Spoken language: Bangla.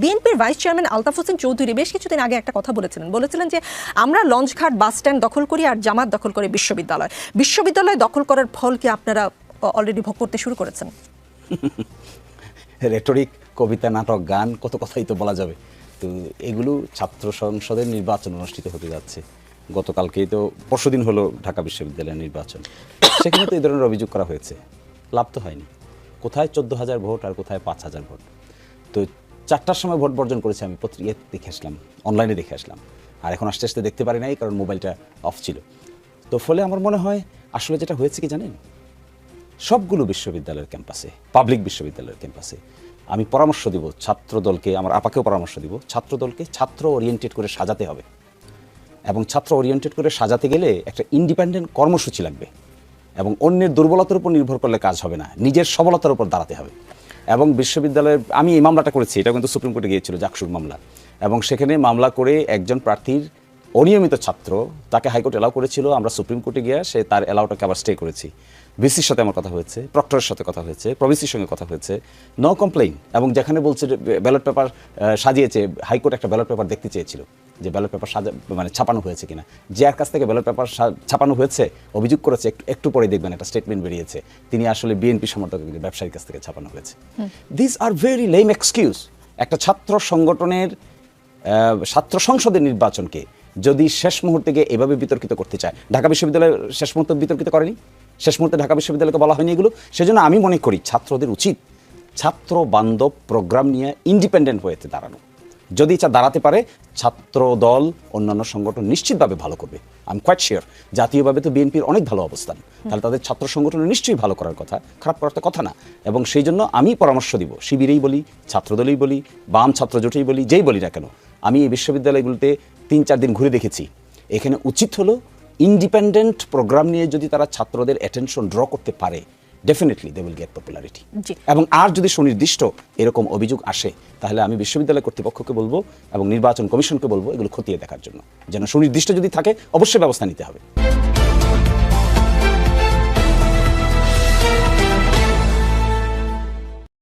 বিএনপির ভাইস চেয়ারম্যান আলতাফ হোসেন চৌধুরী বেশ কিছুদিন আগে একটা কথা বলেছিলেন। বলেছিলেন যে আমরা লঞ্চঘাট বাস স্ট্যান্ড দখল করি আর জামাত দখল করে বিশ্ববিদ্যালয়। বিশ্ববিদ্যালয় দখল করার ফল কি আপনারা অলরেডি ভোগ করতে শুরু করেছেন? রেটরিক কবিতা, নাটক, গান, কত কথাই তো বলা যাবে। তো এগুলো ছাত্র সংসদের নির্বাচন অনুষ্ঠিত হতে যাচ্ছে। গতকালকেই তো পরশুদিন হলো ঢাকা বিশ্ববিদ্যালয়ের নির্বাচন। সেখানে তো এই ধরনের অভিযোগ করা হয়েছে। লাভ তো হয়নি। কোথায় চোদ্দ হাজার ভোট আর কোথায় পাঁচ হাজার ভোট? তো চারটার সময় ভোট বর্জন করেছে আমি। পত্রিকা দেখে আসলাম অনলাইনে দেখে আসলাম। আর এখন আস্তে আস্তে দেখতে পারি নাই, কারণ মোবাইলটা অফ ছিল। তো ফলে আমার মনে হয়, আসলে যেটা হয়েছে কি জানেন? সবগুলো বিশ্ববিদ্যালয়ের ক্যাম্পাসে পাবলিক বিশ্ববিদ্যালয়ের ক্যাম্পাসে আমি পরামর্শ দিব ছাত্র দলকে আমার আপাকেও পরামর্শ দিব ছাত্র দলকে ছাত্র ওরিয়েন্টেড করে সাজাতে হবে। এবং ছাত্র ওরিয়েন্টেড করে সাজাতে গেলে একটা ইন্ডিপেন্ডেন্ট কর্মসূচি লাগবে। এবং অন্যের দুর্বলতার উপর নির্ভর করলে কাজ হবে না, নিজের সবলতার উপর দাঁড়াতে হবে। এবং বিশ্ববিদ্যালয়ের আমি এই মামলাটা করেছি এটা কিন্তু সুপ্রিম কোর্টে গিয়েছিল, জাকসুর মামলা। এবং সেখানে মামলা করে একজন প্রার্থীর অনিয়মিত ছাত্র তাকে হাইকোর্ট এলাও করেছিল আমরা সুপ্রিম কোর্টে গিয়ে সে তার এলাওটাকে আবার স্টে করেছি। ভিসির সাথে আমার কথা হয়েছে প্রক্টরের সাথে কথা হয়েছে প্রভিসির সঙ্গে কথা হয়েছে। নো কমপ্লেইন এবং যেখানে বলছে ব্যালট পেপার সাজিয়েছে হাইকোর্ট একটা ব্যালট পেপার দেখতে চেয়েছিল যে ব্যালট পেপার সাজা মানে ছাপানো হয়েছে কিনা। যার কাছ থেকে ব্যালট পেপার ছাপানো হয়েছে অভিযোগ করেছে একটু একটু পরে দেখবেন একটা স্টেটমেন্ট বেরিয়েছে। তিনি আসলে বিএনপি সমর্থক ব্যবসায়ীর কাছ থেকে ছাপানো হয়েছে। This are very lame excuse একটা ছাত্র সংগঠনের ছাত্র সংসদের নির্বাচনকে যদি শেষ মুহূর্তে গিয়ে এভাবে বিতর্কিত করতে চায়, ঢাকা বিশ্ববিদ্যালয় শেষ মুহূর্তে বিতর্কিত করেনি? শেষ মুহূর্তে ঢাকা বিশ্ববিদ্যালয়কে বলা হয়নি এগুলো? সেজন্য আমি মনে করি ছাত্রদের উচিত ছাত্র বান্ধব প্রোগ্রাম নিয়ে ইন্ডিপেন্ডেন্ট হয়েতে দাঁড়ানো। যদি এটা দাঁড়াতে পারে ছাত্র দল অন্যান্য সংগঠন নিশ্চিতভাবে ভালো করবে। আমি কোয়াইট শিওর জাতীয়ভাবে তো বিএনপির অনেক ভালো অবস্থান। তাহলে তাদের ছাত্র সংগঠন নিশ্চয়ই ভালো করার কথা, খারাপ করার তো কথা না। এবং সেই জন্য আমি পরামর্শ দিব, শিবিরেই বলি, ছাত্রদলেই বলি, বাম ছাত্র জোটেই বলি, যেই বলি না কেন আমি এই বিশ্ববিদ্যালয়গুলোতে তিন চার দিন ঘুরে দেখেছি। এখানে উচিত হলো ইন্ডিপেন্ডেন্ট প্রোগ্রাম নিয়ে যদি তারা ছাত্রদের অ্যাটেনশন ড্র করতে পারে definitely they will get popularity. এবং আর যদি সুনির্দিষ্ট এরকম অভিযোগ আসে তাহলে আমি বিশ্ববিদ্যালয় কর্তৃপক্ষকে বলব এবং নির্বাচন কমিশনকে বলব এগুলো খতিয়ে দেখার জন্য। যেন সুনির্দিষ্ট যদি থাকে অবশ্যই ব্যবস্থা নিতে হবে।